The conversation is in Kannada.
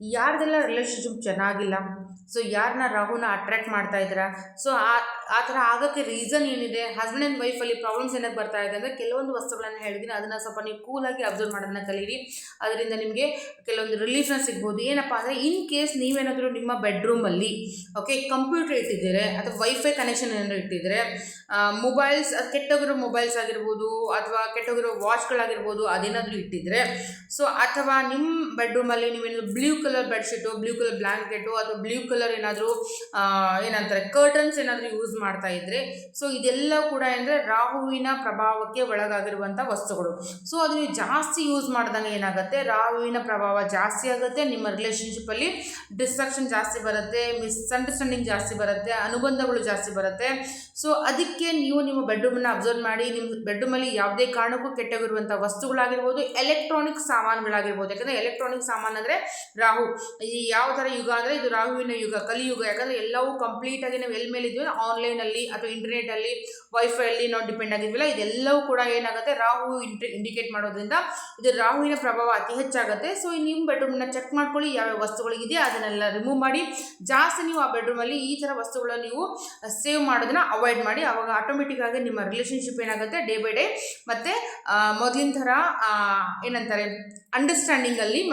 ಯಾರ್ದೆಲ್ಲ ರಿಲೇಷನ್ಶಿಪ್ ಚೆನ್ನಾಗಿಲ್ಲ ಸೊ ಯಾರನ್ನ ರಾಹುನ ಅಟ್ರ್ಯಾಕ್ಟ್ ಮಾಡ್ತಾ ಇದ್ದೀರಾ? ಸೊ ಆ ಆ ಥರ ಆಗೋಕ್ಕೆ ರೀಸನ್ ಏನಿದೆ? ಹಸ್ಬೆಂಡ್ ಆ್ಯಂಡ್ ವೈಫಲ್ಲಿ ಪ್ರಾಬ್ಲಮ್ಸ್ ಏನಕ್ಕೆ ಬರ್ತಾ ಇದೆ ಅಂದರೆ ಕೆಲವೊಂದು ವಸ್ತುಗಳನ್ನು ಹೇಳಿದ್ದೀನಿ ಅದನ್ನು ಸ್ವಲ್ಪ ನೀವು ಕೂಲಾಗಿ ಅಬ್ಸರ್ವ್ ಮಾಡೋದನ್ನ ಕಲೀರಿ. ಅದರಿಂದ ನಿಮಗೆ ಕೆಲವೊಂದು ರಿಲೀಫ್ನ ಸಿಗ್ಬೋದು. ಏನಪ್ಪ ಅಂದರೆ ಇನ್ ಕೇಸ್ ನೀವೇನಾದರೂ ನಿಮ್ಮ ಬೆಡ್ರೂಮಲ್ಲಿ ಓಕೆ ಕಂಪ್ಯೂಟರ್ ಇಟ್ಟಿದ್ದೀರಿ, ಅಥವಾ ವೈಫೈ ಕನೆಕ್ಷನ್ ಏನಾದರೂ ಇಟ್ಟಿದ್ದರೆ ಮೊಬೈಲ್ಸ್ ಅದು ಕೆಟ್ಟೋಗಿರೋ ಮೊಬೈಲ್ಸ್ ಆಗಿರ್ಬೋದು, ಅಥವಾ ಕೆಟ್ಟೋಗಿರೋ ವಾಚ್ಗಳಾಗಿರ್ಬೋದು ಅದೇನಾದರೂ ಇಟ್ಟಿದ್ರೆ ಸೊ ಅಥವಾ ನಿಮ್ಮ ಬೆಡ್ರೂಮಲ್ಲಿ ನೀವೇನಾದ್ರು blue colour bedsheet blue colour blanket ಅಥವಾ ಬ್ಲೂ ಕಲರ್ ಏನಾದರೂ ಏನಂತಾರೆ ಕರ್ಟನ್ಸ್ ಏನಾದರೂ ಯೂಸ್ ಮಾಡ್ತಾ ಇದ್ರೆ ಸೊ ಇದೆಲ್ಲ ಕೂಡ ಅಂದರೆ ರಾಹುವಿನ ಪ್ರಭಾವಕ್ಕೆ ಒಳಗಾಗಿರುವಂಥ ವಸ್ತುಗಳು. ಸೊ ಅದು ಜಾಸ್ತಿ ಯೂಸ್ ಮಾಡಿದಂಗೆ ಏನಾಗುತ್ತೆ, ರಾಹುವಿನ ಪ್ರಭಾವ ಜಾಸ್ತಿ ಆಗುತ್ತೆ, ನಿಮ್ಮ ರಿಲೇಷನ್ಶಿಪ್ಪಲ್ಲಿ ಡಿಸ್ಟ್ರಾಕ್ಷನ್ ಜಾಸ್ತಿ ಬರುತ್ತೆ ಮಿಸ್ಅಂಡರ್ಸ್ಟ್ಯಾಂಡಿಂಗ್ ಜಾಸ್ತಿ ಬರುತ್ತೆ, ಅನುಬಂಧಗಳು ಜಾಸ್ತಿ ಬರುತ್ತೆ. ಸೊ ಅದಕ್ಕೆ ನೀವು ನಿಮ್ಮ ಬೆಡ್ರೂಮನ್ನು ಅಬ್ಸರ್ವ್ ಮಾಡಿ, ನಿಮ್ಮ ಬೆಡ್ರೂಮಲ್ಲಿ ಯಾವುದೇ ಕಾರಣಕ್ಕೂ ಕೆಟ್ಟೋಗಿರುವಂಥ ವಸ್ತುಗಳಾಗಿರ್ಬೋದು ಎಲೆಕ್ಟ್ರಾನಿಕ್ ಸಾಮಾನುಗಳಾಗಿರ್ಬೋದು. ಯಾಕಂದರೆ ಎಲೆಕ್ಟ್ರಾನಿಕ್ ಸಾಮಾನು ಅಂದರೆ ರಾಹು. ಈ ಯಾವ ಥರ ಯುಗ ಅಂದರೆ ಇದು ರಾಹುವಿನ ಯುಗ ಕಲಿಯುಗ, ಯಾಕಂದರೆ ಎಲ್ಲವೂ ಕಂಪ್ಲೀಟಾಗಿ ನಾವು ಎಲ್ಲಿ ಮೇಲೆ ಇದ್ವಿ ಆನ್ಲೈನಲ್ಲಿ ಅಥವಾ ಇಂಟರ್ನೆಟಲ್ಲಿ ವೈಫೈಯಲ್ಲಿ ನಾವು ಡಿಪೆಂಡ್ ಆಗಿದ್ವಿಲ್ಲ. ಇದೆಲ್ಲವೂ ಕೂಡ ಏನಾಗುತ್ತೆ, ರಾಹು ಇಂಡಿಕೇಟ್ ಮಾಡೋದ್ರಿಂದ ಇದು ರಾಹುವಿನ ಪ್ರಭಾವ ಅತಿ ಹೆಚ್ಚಾಗುತ್ತೆ. ಸೊ ನಿಮ್ಮ ಬೆಡ್ರೂಮ್ನ ಚೆಕ್ ಮಾಡ್ಕೊಳ್ಳಿ, ಯಾವ್ಯಾವ ವಸ್ತುಗಳಿದೆಯಾ ಅದನ್ನೆಲ್ಲ ರಿಮೂವ್ ಮಾಡಿ. ಜಾಸ್ತಿ ನೀವು ಆ ಬೆಡ್ರೂಮಲ್ಲಿ ಈ ಥರ ವಸ್ತುಗಳನ್ನ ನೀವು ಸೇವ್ ಮಾಡೋದನ್ನ ಅವಾಯ್ಡ್ ಮಾಡಿ. ಅವಾಗ ಆಟೋಮೆಟಿಕ್ ಆಗಿ ನಿಮ್ಮ ರಿಲೇಷನ್ಶಿಪ್ ಏನಾಗುತ್ತೆ ಡೇ ಬೈ ಡೇ ಮತ್ತು ಮೊದಲಿನ ಥರ ಏನಂತಾರೆ ಅಂಡರ್ಸ್ಟ್ಯಾಂಡಿಂಗಲ್ಲಿ